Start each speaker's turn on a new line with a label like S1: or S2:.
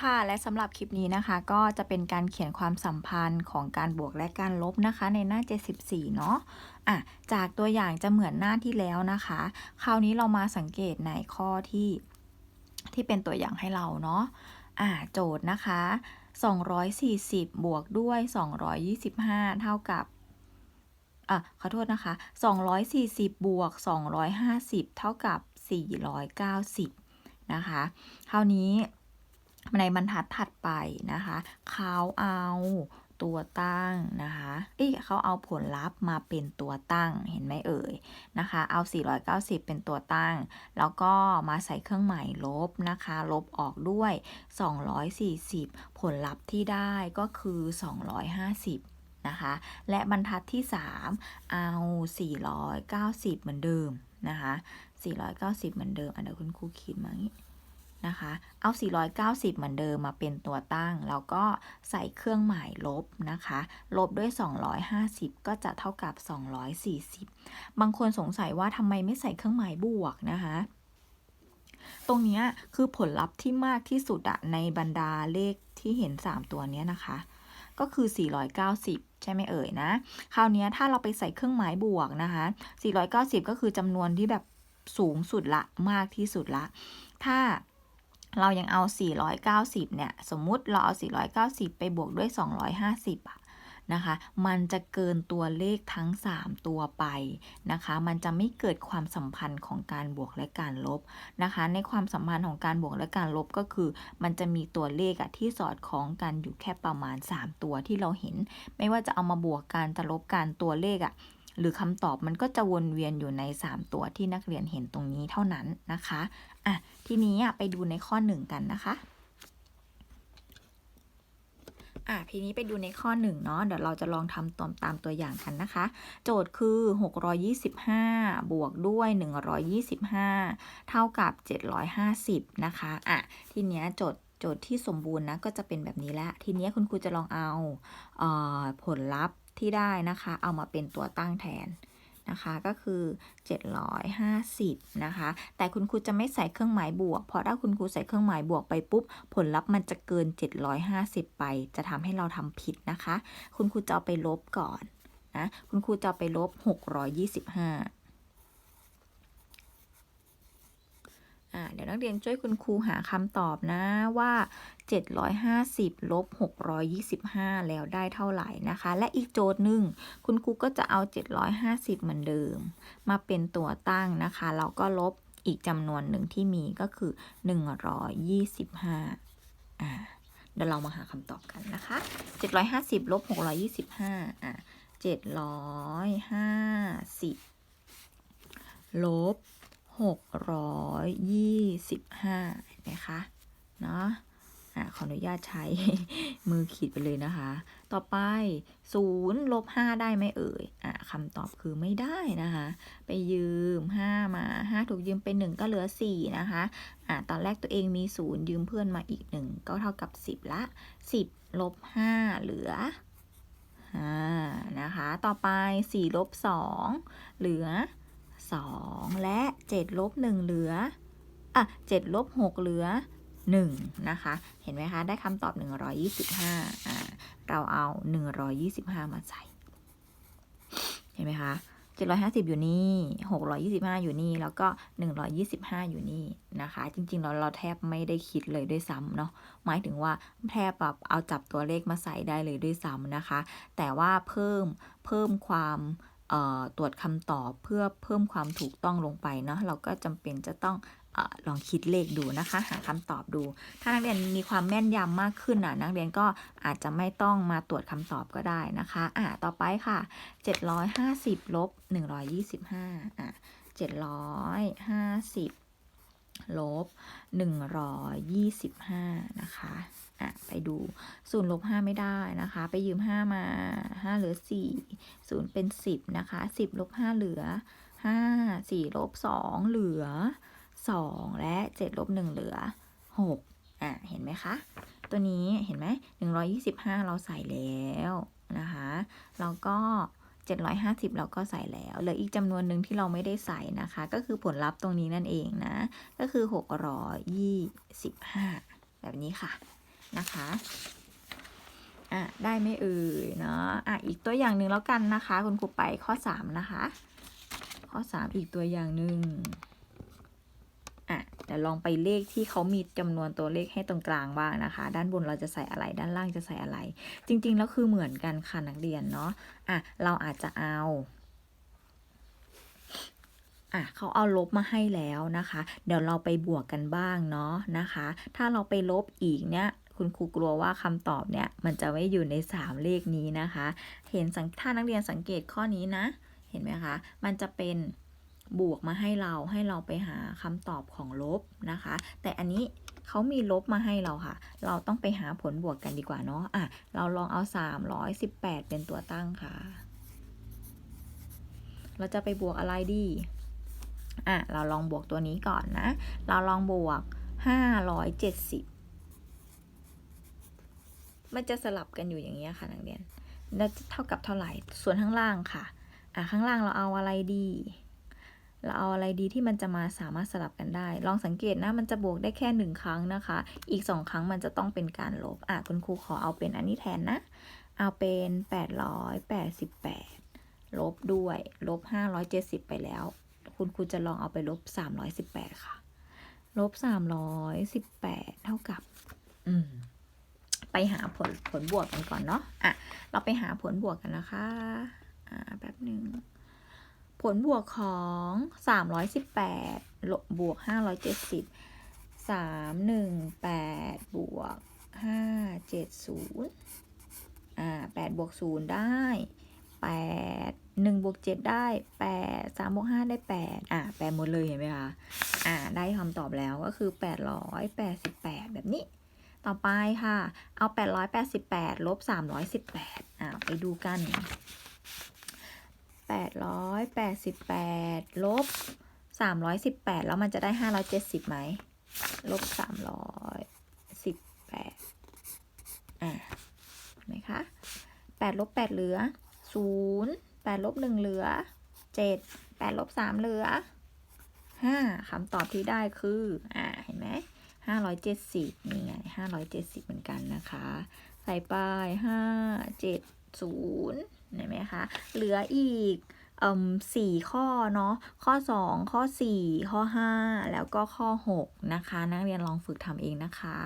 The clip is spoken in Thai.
S1: ค่ะ และสำหรับคลิปนี้นะคะ ก็จะเป็นการเขียนความสัมพันธ์ของการบวกและการลบนะคะ ในหน้า 74 เนาะอะจากตัวอย่างจะเหมือนหน้าที่แล้วนะคะ คราวนี้เรามาสังเกตในข้อที่ที่เป็นตัวอย่างให้เราเนาะอะโจทย์นะคะ 240 บวกด้วย 225 เท่ากับอะขอโทษนะคะ 240 บวก 250 เท่ากับ 490 นะคะ คราวนี้ ในบรรทัดถัดไปนะคะ เขาเอาตัวตั้งนะคะเอ้ยเขาเอาผลลัพธ์มาเป็นตัวตั้ง เห็นไหมเอ่ยนะคะ เอา 490 เป็นตัวตั้ง แล้วก็มาใส่เครื่องหมายลบนะคะ ลบออกด้วย 240 ผลลัพธ์ที่ได้ก็คือ 250 นะคะ และบรรทัดที่ 3 เอา 490 เหมือนเดิมนะคะ 490 เหมือนเดิม อันเดี๋ยวคุณครูขีดมาอย่างนี้ นะคะ เอา 490 เหมือนเดิมมาเป็นตัวตั้ง แล้วก็ใส่เครื่องหมายลบนะคะ ลบด้วย 250 ก็จะเท่ากับ 240 บางคนสงสัยว่าทำไมไม่ใส่เครื่องหมายบวกนะคะตรงนี้คือผลลัพธ์ที่มากที่สุดอะในบรรดาเลขที่เห็น 3 ตัวนี้นะคะ ก็คือ 490 ใช่ไหมเอ่ยนะ คราวนี้ถ้าเราไปใส่เครื่องหมายบวกนะคะ 490 ก็คือจำนวนที่แบบสูงสุดละมากที่สุดละ ถ้า เรายังเอา 490 เนี่ย สมมุติเราเอา 490 ไปบวกด้วย 250อะนะคะ มันจะเกินตัวเลขทั้ง 3 ตัวไปนะคะ มันจะไม่เกิดความสัมพันธ์ของการบวกและการลบนะคะ ในความสัมพันธ์ของการบวกและการลบก็คือ มันจะมีตัวเลขอะที่สอดคล้องกันอยู่แค่ประมาณ 3 ตัวที่เราเห็น ไม่ว่าจะเอามาบวกกันจะลบกันตัวเลขอะ หรือคำตอบมันก็จะวนเวียนอยู่ใน 3 ตัวที่นักเรียนเห็นตรงนี้เท่านั้นนะคะอะทีนี้ไปดูในข้อ 1 กันนะคะอะทีนี้ไปดูในข้อ1เนาะเดี๋ยวเราจะลองทำตามตามตัวอย่างกันนะคะ โจทย์คือ 625 บวกด้วย 125 เท่ากับ 750 นะคะอะทีเนี้ยโจทย์โจทย์ที่สมบูรณ์นะก็จะเป็นแบบนี้แหละทีนี้คุณครูจะลองเอาเออผลลัพธ์ ที่ได้นะคะ เอามาเป็นตัวตั้งแทนนะคะก็คือ 750 นะคะ แต่คุณครูจะไม่ใส่เครื่องหมายบวก เพราะถ้าคุณครูใส่เครื่องหมายบวกไปปุ๊บ ผลลัพธ์มันจะเกิน 750 ไป จะทำให้เราทำผิดนะคะ คุณครูจะเอาไปลบก่อนนะ คุณครูจะเอาไปลบ 625อ่าเดี๋ยวนักเรียนช่วยคุณครูหาคำตอบนะว่า 750 ลบ 625 แล้วได้เท่าไหร่นะคะ และอีกโจทย์หนึ่งคุณครูก็จะเอา 750 เหมือนเดิม มาเป็นตัวตั้งนะคะเราก็ลบอีกจำนวนหนึ่งที่มีก็คือ 125อ่าเดี๋ยวเรามาหาคำตอบกันนะคะ 750 ลบ 625อ่า750 ลบ 625นไหมคะเนาะอะขออนุญาตใช้มือขีดไปเลยนะคะ ต่อไป0ลบ5ได้ไหมเอ่ยอะคำตอบคือไม่ได้นะคะ ไปยืม 5 มา 5 ถูกยืมไป 1 ก็เหลือ 4 นะคะอะตอนแรกตัวเองมี 0 ยืมเพื่อนมาอีก 1 ก็เท่ากับ 10 ละ 10ลบ5เหลือนะคะ ต่อไป4ลบ2เหลือ 2 และ 7 ลบ 1 เหลือ อะ 7 ลบ 6 เหลือ 1 นะคะ เห็นไหมคะ ได้คำตอบ 125อ่าเราเอา 125 มาใส่ เห็นไหมคะ 750 อยู่นี่ 625 อยู่นี่ แล้วก็ 125 อยู่นี่นะคะ จริงๆ เราเราแทบไม่ได้คิดเลยด้วยซ้ำเนาะ หมายถึงว่าแทบแบบเอาจับตัวเลขมาใส่ได้เลยด้วยซ้ำนะคะ แต่ว่าเพิ่มเพิ่มความ ตรวจคำตอบเพื่อเพิ่มความถูกต้องลงไปเนาะเราก็จำเป็นจะต้องอลองคิดเลขดูนะคะ หาคำตอบดู ถ้านักเรียนมีความแม่นยำมากขึ้นน่ะนักเรียนก็อาจจะไม่ต้องมาตรวจคำตอบก็ได้นะคะอะต่อไปค่ะ 750ลบ125อะ750 ลบ 125 นะคะอะไปดูศูนย์ลบห้าไม่ได้นะคะ ไปยืมห้ามาห้าเหลือสี่ศูนย์เป็นสิบนะคะสิบลบห้าเหลือห้าสี่ลบสองเหลือสองและเจ็ดลบหนึ่งเหลือหกอะ เห็นไหมคะ ตัวนี้เห็นไหมหนึ่งร้อยี่สิบห้าเราใส่แล้วนะคะ แล้วก็ 750 เราก็ใส่แล้วเหลืออีกจำนวนหนึ่งที่เราไม่ได้ใส่นะคะ ก็คือผลลัพธ์ตรงนี้นั่นเองนะ ก็คือ 625 แบบนี้ค่ะนะคะอะได้ไม่เอ่ยเนาะอะอีกตัวอย่างหนึ่งแล้วกันนะคะ คุณครูไปข้อ 3 นะคะ ข้อ 3 อีกตัวอย่างหนึ่งอะ เดี๋ยวลองไปเลขที่เขามีจำนวนตัวเลขให้ตรงกลางบ้างนะคะ ด้านบนเราจะใส่อะไรด้านล่างจะใส่อะไร จริง ๆ แล้วคือเหมือนกันค่ะนักเรียนเนาะอะเราอาจจะเอาอะเขาเอาลบมาให้แล้วนะคะ เดี๋ยวเราไปบวกกันบ้างเนาะนะคะ ถ้าเราไปลบอีกเนี่ยคุณครูกลัวว่าคำตอบเนี่ยมันจะไม่อยู่ใน 3 เลขนี้นะคะ เห็นสังถ้านักเรียนสังเกตข้อนี้นะ เห็นไหมคะ มันจะเป็น บวกมาให้เราให้เราไปหาคำตอบของลบนะคะ แต่อันนี้เขามีลบมาให้เราค่ะ เราต้องไปหาผลบวกกันดีกว่าเนาะอะเราลองเอา 318 เป็นตัวตั้งค่ะ เราจะไปบวกอะไรดีอะเราลองบวกตัวนี้ก่อนนะ เราลองบวก 570 มันจะสลับกันอยู่อย่างนี้ยค่ะนักเรียนแล้วเท่ากับเท่าไหร่ ส่วนข้างล่างค่ะ อะข้างล่างเราเอาอะไรดี เราเอาอะไรดีที่มันจะมาสามารถสลับกันได้ ลองสังเกตนะ มันจะบวกได้แค่หนึ่งครั้งนะคะ อีกสองครั้งมันจะต้องเป็นการลบ อะ คุณครูขอเอาเป็นอันนี้แทนนะ เอาเป็น 888 ลบด้วย ลบ 570 ไปแล้ว คุณครูจะลองเอาไปลบ 318 ค่ะ ลบ 318 เท่ากับ อืม ไปหาผลผลบวกกันก่อนเนาะ อะ เราไปหาผลบวกกันนะคะ อ่า แป๊บหนึ่ง ผลบวกของ 318ลบบวก 570 318 บวก 570อ่า8บวก 0 ได้ 8 1บวก 7 ได้ 8 3บวก 5 ได้ 8 อ่าแปลหมดเลยเห็นไหมคะ อ่า ได้คำตอบแล้วก็คือ 888 แบบนี้ ต่อไปค่ะ เอา 888 ลบ 318อ่าไปดูกัน 888 ลบ 318 แล้วมันจะได้ 570ไหม ลบ 318 อ่าเห็นไหมคะ 8 ลบ 8 เหลือ 0 8 ลบ 1 เหลือ 7 8 ลบ 3 เหลือ 5คำตอบที่ได้คือ อ่า เห็นไหม570นี่ไง570เหมือนกันนะคะ ใส่ไป5 7 0 เห็นไหมคะ เหลืออีกสี่ข้อเนาะข้อ 2 ข้อ 4 ข้อ 5 แล้วก็ข้อ 6 นะคะ นักเรียนลองฝึกทำเองนะคะ